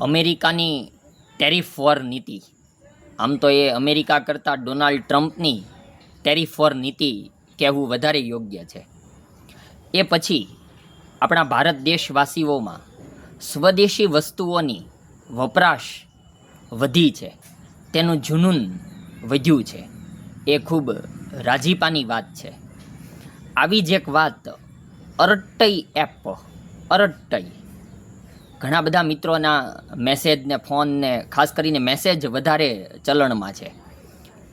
અમેરિકાની tariff war નીતિ. આમ તો એ અમેરિકા કરતાં ડોનાલ્ડ ટ્રમ્પની ટેરિફ વોર નીતિ કહેવું વધારે યોગ્ય છે. એ પછી આપણા ભારત દેશવાસીઓમાં સ્વદેશી વસ્તુઓની વપરાશ વધી છે. તેનું જુનૂન વધ્યું છે. એ ખૂબ રાજીપાની વાત છે. આવી જ એક વાત અરટ્ટઈ એપ અરટ્ટઈ ઘણા બધા મિત્રોના મેસેજ ને ફોન ને, ખાસ કરીને મેસેજ વધારે ચલણમાં છે.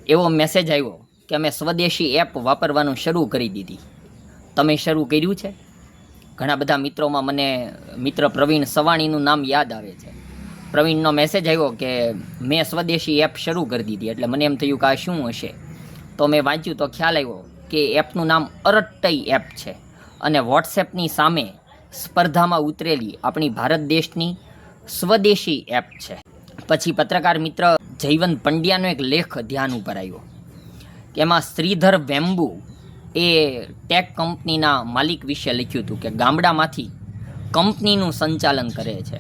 એવો મેસેજ આવ્યો કે અમે સ્વદેશી એપ વાપરવાનું શરૂ કરી દીધી. તમે શરૂ કર્યું છે? ઘણા બધા મિત્રોમાં મને, મિત્ર પ્રવીણ સવાણીનું નામ યાદ આવે છે. પ્રવીણનો મેસેજ આવ્યો કે મેં સ્વદેશી એપ શરૂ કરી દીધી, એટલે મને એમ થયું કે આ શું હશે? તો મેં વાંચ્યું તો ખ્યાલ આવ્યો કે એપનું નામ અરટ્ટઈ એપ છે. અને વોટ્સએપની સામે સ્પર્ધામાં ઉતરેલી આપણી ભારત દેશની સ્વદેશી એપ છે. પછી પત્રકાર મિત્ર જયવંત પંડ્યાનો એક લેખ ધ્યાન ઉપર આવ્યો એમાં શ્રીધર વેમ્બુ એ ટેક કંપનીના માલિક વિશે લખ્યું હતું કે ગામડામાંથી કંપનીનું સંચાલન કરે છે.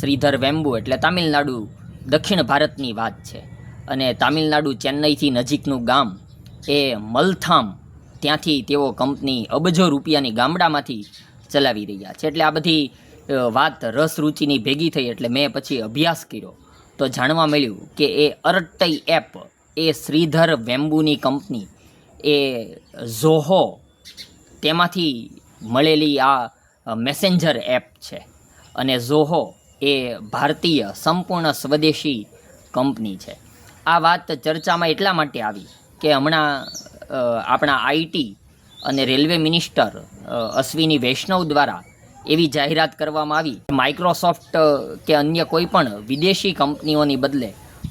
શ્રીધર વેમ્બુ એટલે તામિલનાડુ, દક્ષિણ ભારતની વાત છે. અને તામિલનાડુ ચેન્નઈથી નજીકનું ગામ એ મલથામ, ત્યાંથી તેઓ કંપની અબજો રૂપિયાની ગામડામાંથી ચલાવી રહ્યા છે. એટલે આ બધી વાત રસ રુચિની ભેગી થઈ એટલે મેં પછી અભ્યાસ કર્યો. તો જાણવા મળ્યું કે એ અરટઈ એપ એ શ્રીધર વેમ્બુની કંપની, એ ઝોહો, તેમાંથી મળેલી આ મેસેન્જર એપ છે. અને ઝોહો એ ભારતીય સંપૂર્ણ સ્વદેશી કંપની છે. આ વાત ચર્ચામાં એટલા માટે આવી કે હમણાં આપણા આઈટી અને રેલવે મિનિસ્ટર અશ્વિની વૈષ્ણવ દ્વારા એવી જાહેરાત કરવામાં આવી. માઇક્રોસોફ્ટ, કે અન્ય કોઈ પણ વિદેશી કંપનીઓની બદલે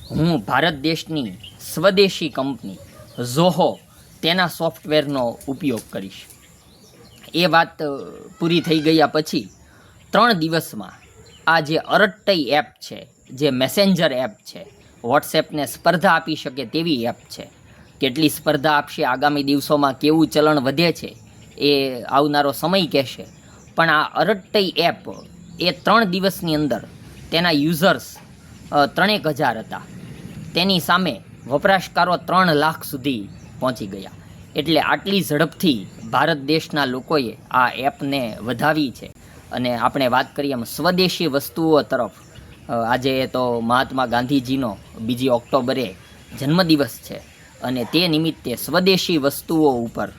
હું ભારત દેશની સ્વદેશી કંપની, ઝોહો, તેના સોફ્ટવેરનો ઉપયોગ કરીશ. એ વાત પૂરી થઈ ગયા પછી ત્રણ દિવસમાં આ જે અરટ્ટઈ એપ છે, જે મેસેન્જર એપ છે, વોટ્સએપને સ્પર્ધા આપી શકે તેવી એપ છે. કેટલી સ્પર્ધા આપશે, આગામી દિવસોમાં કેવું ચલણ વધે છે, એ આવનારો સમય કહેશે. પણ આ અરટ્ટઈ એપ એ ત્રણ દિવસની અંદર તેના યુઝર્સ ત્રણેક હજાર હતા. તેની સામે વપરાશકારો ત્રણ લાખ સુધી પહોંચી ગયા. એટલે આટલી ઝડપથી ભારત દેશના લોકોએ આ એપને વધાવી છે. અને આપણે વાત કરીએ એમ સ્વદેશી વસ્તુઓ તરફ. આજે તો મહાત્મા ગાંધીજીનો બીજી ઓક્ટોબરે જન્મદિવસ છે. અને તે નિમિત્તે સ્વદેશી વસ્તુઓ ઉપર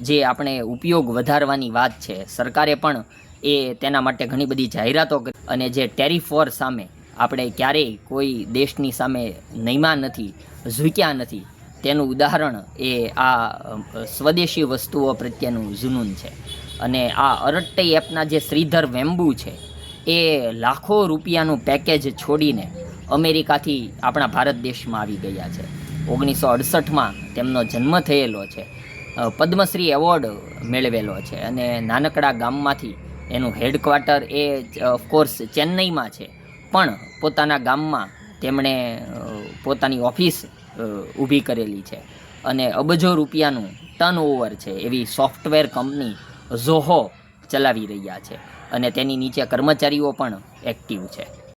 જે આપણે ઉપયોગ વધારવાની વાત છે, સરકારે પણ એ તેના માટે ઘણી બધી જાહેરાતો કરી અને જે ટેરિફ વોર સામે આપણે ક્યારેય કોઈ દેશની સામે નહીમાં નથી, ઝૂક્યા નથી, તેનું ઉદાહરણ એ આ સ્વદેશી વસ્તુઓ પ્રત્યેનું જુનૂન છે. અને આ અરટ્ટઈ એપના જે શ્રીધર વેમ્બુ છે, એ લાખો રૂપિયાનું પેકેજ છોડીને અમેરિકાથી આપણા ભારત દેશમાં આવી ગયા છે. ઓગણીસો અડસઠમાં તેમનો જન્મ થયેલો છે. પદ્મશ્રી એવોર્ડ મેળવેલો છે અને નાનકડા ગામમાંથી એનું હેડક્વાર્ટર એ ઓફકોર્સ ચેન્નઈમાં છે. પણ પોતાના ગામમાં તેમણે પોતાની ઓફિસ ઊભી કરેલી છે. અને અબજો રૂપિયાનું ટર્ન ઓવર છે એવી સોફ્ટવેર કંપની ઝોહો ચલાવી રહ્યા છે. અને તેની નીચે કર્મચારીઓ પણ એક્ટિવ છે.